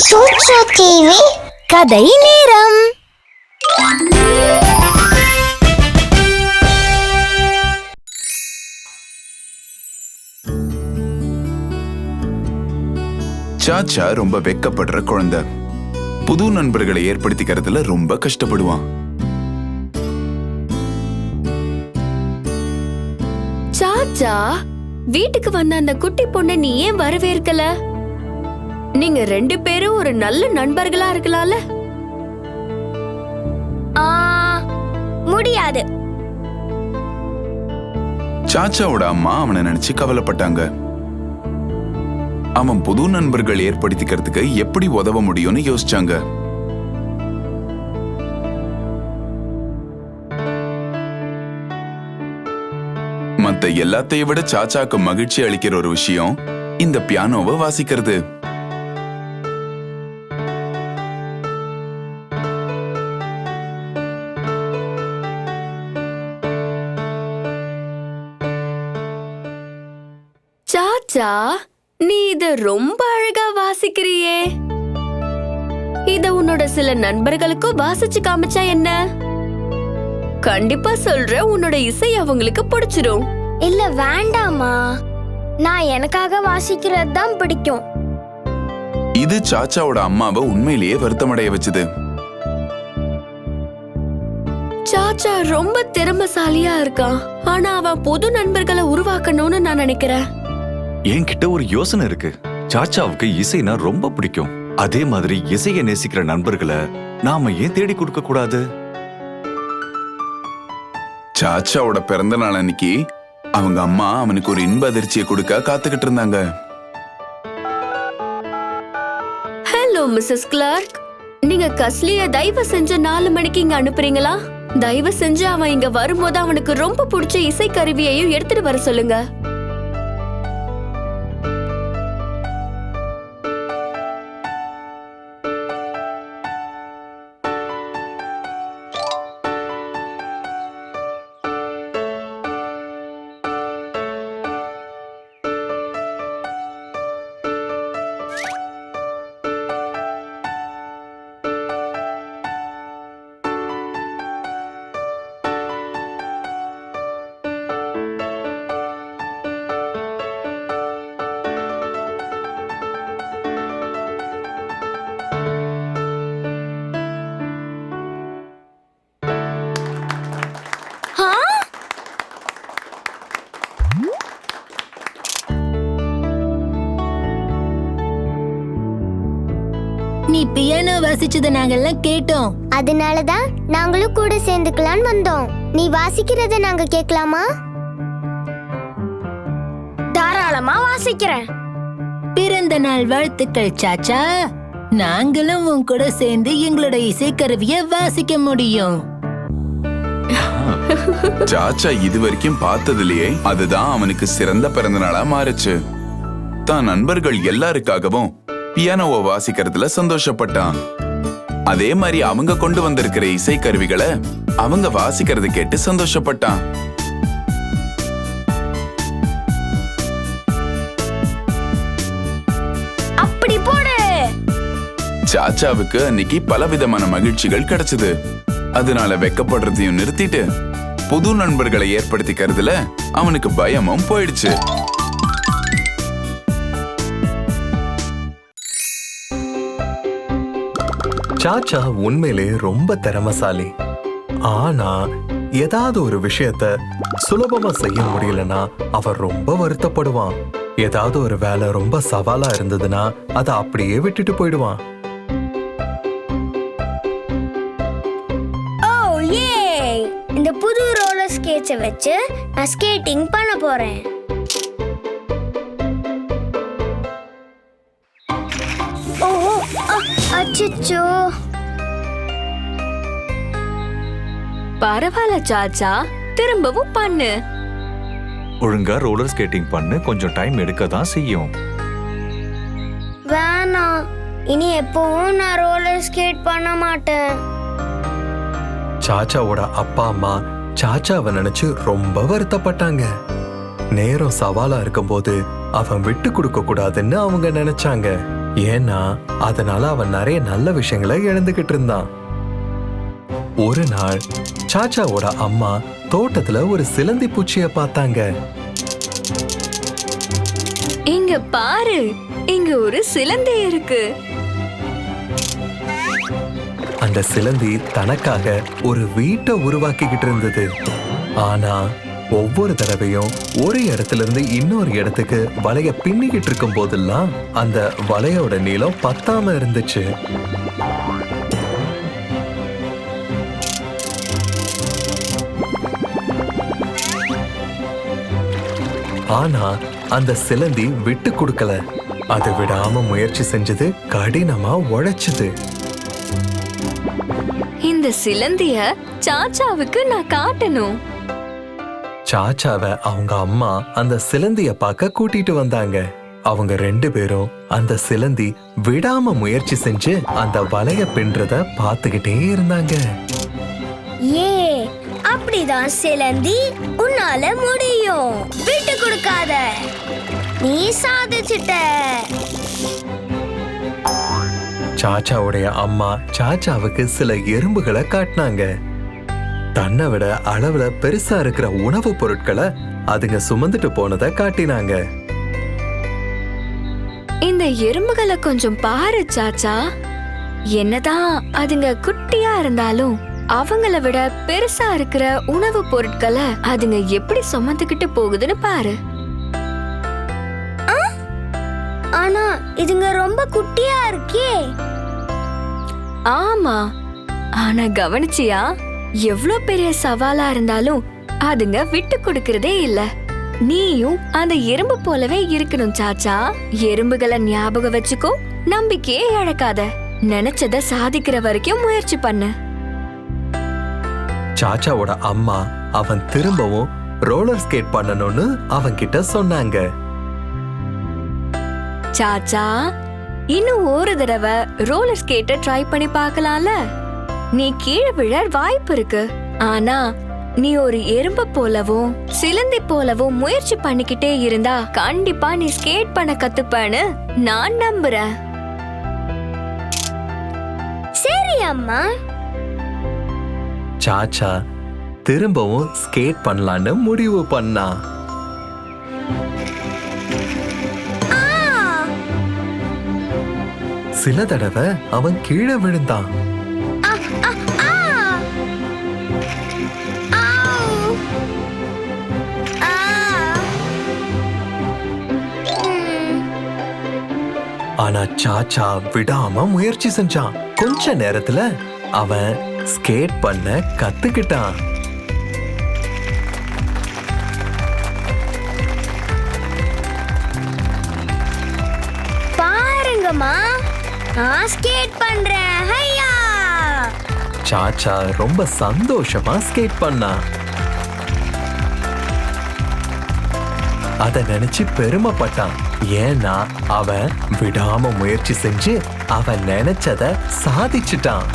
சூட்சு TV கதை நேரம். சாச்சா ரொம்ப வெக்கப்படுற குழந்தை. புது நண்பர்களை ஏற்படுத்திக்கிறதுல ரொம்ப கஷ்டப்படுவான். சாச்சா வீட்டுக்கு வந்த அந்த குட்டி பொண்ணை நீ ஏன் வரவேற்கல? நீங்க ரெண்டு பேரும் ஒரு நல்ல நண்பர்களா இருக்கலாம்ல? ஆ, முடியாது. சாச்சாவோட அம்மா அவனை நினைச்சு கவலைப்பட்டாங்க. அவன் புது நண்பர்கள் ஏற்படுத்திக்கிறதுக்கு எப்படி உதவ முடியும்னு யோசிச்சாங்க. மத்த எல்லாத்தையும் விட சாச்சாக்கு மகிழ்ச்சி அளிக்கிற ஒரு விஷயம் இந்த பியானோவை வாசிக்கிறது. சாச்சா நீ இத ரொம்ப அழகா வாசிக்கிறியே. இத உன்னோட சில நண்பர்களுக்கும் வாசிச்சு காமிச்சா என்ன? கண்டிப்பா சொல்ற உன்னோட இசை அவங்களுக்கு பிடிச்சிரும். இல்ல வேண்டாமா நான் எனக்காக வாசிக்கிறது தான் பிடிக்கும். இது சாச்சாவோட அம்மாவை உண்மையிலேயே வருத்தமடைய வச்சது. சாச்சா ரொம்ப திறமசாலியா இருக்கான். ஆனா அவன் புது நண்பர்களை உருவாக்கணும்னு நான் நினைக்கிறேன். என்கிட்ட ஒரு யோசனை இருக்கு. சாச்சாவுக்கு இசைனா ரொம்ப பிடிக்கும். அதே மாதிரி இசையை நேசிக்கிற நண்பர்களை நாம ஏன் தேடி கொடுக்க கூடாது? சாச்சாவோட பிறந்த நாள் அன்னைக்கு அவங்க அம்மா அவனுக்கு ஒரு இன்ப அதிர்ச்சியை கொடுக்க காத்துக்கிட்டு இருந்தாங்க. ஹலோ மிஸ்ஸஸ் கிளார்க் நீங்க கஸ்லிய தயவு செஞ்சு நாலு மணிக்கு இங்க அனுப்புறீங்களா? தயவு செஞ்சு அவன் இங்க வரும்போது அவனுக்கு ரொம்ப பிடிச்ச இசை கருவியையும் எடுத்துட்டு வர சொல்லுங்க. நீ பியானோ வாசிச்சத நாங்கெல்லாம் கேட்டோம். அதனாலதான் நாங்களும் கூட சேர்ந்துக்கலான்னு வந்தோம். நீ வாசிக்கிறத நாங்க கேட்கலாமா? தாராளமா வாசிக்கிறேன். பிறந்த நாள் வாழ்த்துக்கள் சாச்சா. நாங்களும் உன் கூட சேர்ந்து எங்களோட இசைக்கருவிய வாசிக்க முடியும். சாச்சா இது வரைக்கும் பார்த்ததுலயே அதுதான் அவனுக்கு சிறந்த பிறந்த நாளா மாறுச்சு. தான் நண்பர்கள் எல்லாருக்காகவும் பியானோவை வாசிக்கிறதுல சந்தோஷப்பட்டான். அதே மாதிரி அவங்க கொண்டு வந்திருக்கிற இசை கருவிகளை அவங்க வாசிக்கிறத கேட்டு சந்தோஷப்பட்டான். அப்படி போடு. சாச்சாவுக்கு அன்னைக்கு பலவிதமான மகிழ்ச்சிகள் கிடைச்சது. அதனால வெக்கப்படுறதையும் நிறுத்திட்டு புது நண்பர்களை ஏற்படுத்திக்கிறதுல அவனுக்கு பயமும் போயிடுச்சு. சாச்சா உண்மையிலே ரொம்ப திறமசாலி. ஆனா ஏதாவது ஒரு விஷயத்த சுலபமா செய்ய முடியலன்னா அவர் ரொம்ப வருத்தப்படுவான். ஏதாவது ஒரு வேலை ரொம்ப சவாலா இருந்ததுன்னா அதை அப்படியே விட்டுட்டு போயிடுவான். இந்த புது ரோலர் ஸ்கேட்ஸை வச்சு நான் ஸ்கேட்டிங் பண்ண போறேன். அ, அச்சச்சோ. பரவாயில்ல சாச்சா. திரும்பவும் பண்ணு. ஒழுங்கா ரோலர் ஸ்கேட்டிங் பண்ணு. கொஞ்சம் டைம் எடுக்க தான் செய்யும். வேணாம் இனி எப்பவும் நான் ரோலர் ஸ்கேட் பண்ண மாட்டேன். சாச்சாவோட அப்பா அம்மா சாச்சாவை நினைச்சு ரொம்ப வருத்தப்பட்டாங்க. நேரம் சவாலா இருக்கும்போது அவன் விட்டு கொடுக்க கூடாதுன்னு அவங்க நினைச்சாங்க. ஏன்னா அதனால அவன் நிறைய நல்ல விஷயங்களை இழந்துகிட்டு இருந்தான். ஒரு நாள் சாச்சாவோட அம்மா தோட்டத்துல ஒரு சிலந்தி பூச்சிய பார்த்தாங்க. இங்க பாரு இங்க ஒரு சிலந்தி இருக்கு. அந்த சிலந்தி தனக்காக ஒரு வீட்டை உருவாக்கிக்கிட்டு இருந்தது. ஆனா ஒவ்வொரு தடவையும் ஒரு இடத்துல இருந்து இன்னொரு இடத்துக்கு வலைய பின்னிக்கிட்டு இருக்கும் போதெல்லாம் அந்த வலையோட நீளம் பத்தாம இருந்துச்சு. ஆனா அந்த சிலந்தி விட்டு கொடுக்கல. அது விடாம முயற்சி செஞ்சது கடினமா உழைச்சது. இந்த சிலந்திய சாச்சாவுக்கு நான் காட்டணும். சாச்சாவை அவங்க அம்மா அந்த சிலந்திய பார்க்க கூட்டிட்டு வந்தாங்க. அவங்க ரெண்டு பேரும் அந்த சிலந்தி விடாம முயற்சி செஞ்சு அந்த வலைய பின்றத பார்த்துக்கிட்டே இருந்தாங்க. ஏ அப்படிதான் சிலந்தி உன்னால முடியும். விட்டு கொடுக்காத. நீ சாதிச்சிட்ட. சாச்சாவுடைய அம்மா சாச்சாவுக்கு சில எறும்புகளை காட்டினாங்க. தன்னை விட அளவுல பெருசா இருக்கிற உணவுப் பொருட்களை அதுங்க சுமந்துட்டு போனதை காட்டினாங்க. இந்த எறும்புகளை கொஞ்சம் பாரு சாச்சா. என்னதான் அதுங்க குட்டியா இருந்தாலும் அவங்கள விட பெருசா இருக்கிற உணவுப் பொருட்களை அதுங்க எப்படி சுமந்துக்கிட்டு போகுதுன்னு பாரு. ஆனா இதுங்க ரொம்ப குட்டியா இருக்கே. ஆமா. ஆனா கவனிச்சியா? எவ்ளோ பெரிய சவாலா இருந்தாலும் அதுங்க விட்டு கொடுக்கறதே இல்ல. நீயும் அந்த எறும்பு போலவே இருக்கணும் சாச்சா. எறும்புகளை ஞாபகம் வச்சுக்கோ நம்பிக்கையே இழக்காத. நினைச்சத சாதிக்கிற வரைக்கும் முயற்சி பண்ணு. சாச்சாவோட அம்மா அவன் திரும்பவும் ரோலர் ஸ்கேட் பண்ணணும்னு அவன்கிட்ட சொன்னாங்க. சாச்சா இன்னும் ஒரு தடவை ரோலர் ஸ்கேட்ட ட்ரை பண்ணி பார்க்கலாம்ல? நீ கீழே விழ வாய்ப்பு இருக்கு. ஆனா நீ ஒரு எறும்பு போலவும் சிலந்தி போலவும் முயற்சி பண்ணிக்கிட்டே இருந்தா கண்டிப்பா நீ ஸ்கேட் பண்ண கத்துப்பேன்னு நான் நம்புறேன். சரி அம்மா. சாச்சா திரும்பவும் ஸ்கேட் பண்ணலான்னு முடிவு பண்ணான் சில தடவை அவன் கீழே விழுந்தான். ஆனா சாச்சா விடாம முயற்சி செஞ்சான். கொஞ்ச நேரத்துல அவன் ஸ்கேட் பண்ண கத்துக்கிட்டான். பாருங்கம்மா நான் ஸ்கேட் பண்றேன். ஹையா! சாச்சா ரொம்ப சந்தோஷமா ஸ்கேட் பண்ணான். அத நினைச்சு பெருமைப்பட்டான். ஏன்னா அவன் விடாம முயற்சி செஞ்சு அவன் நினைச்சத சாதிச்சிட்டான்.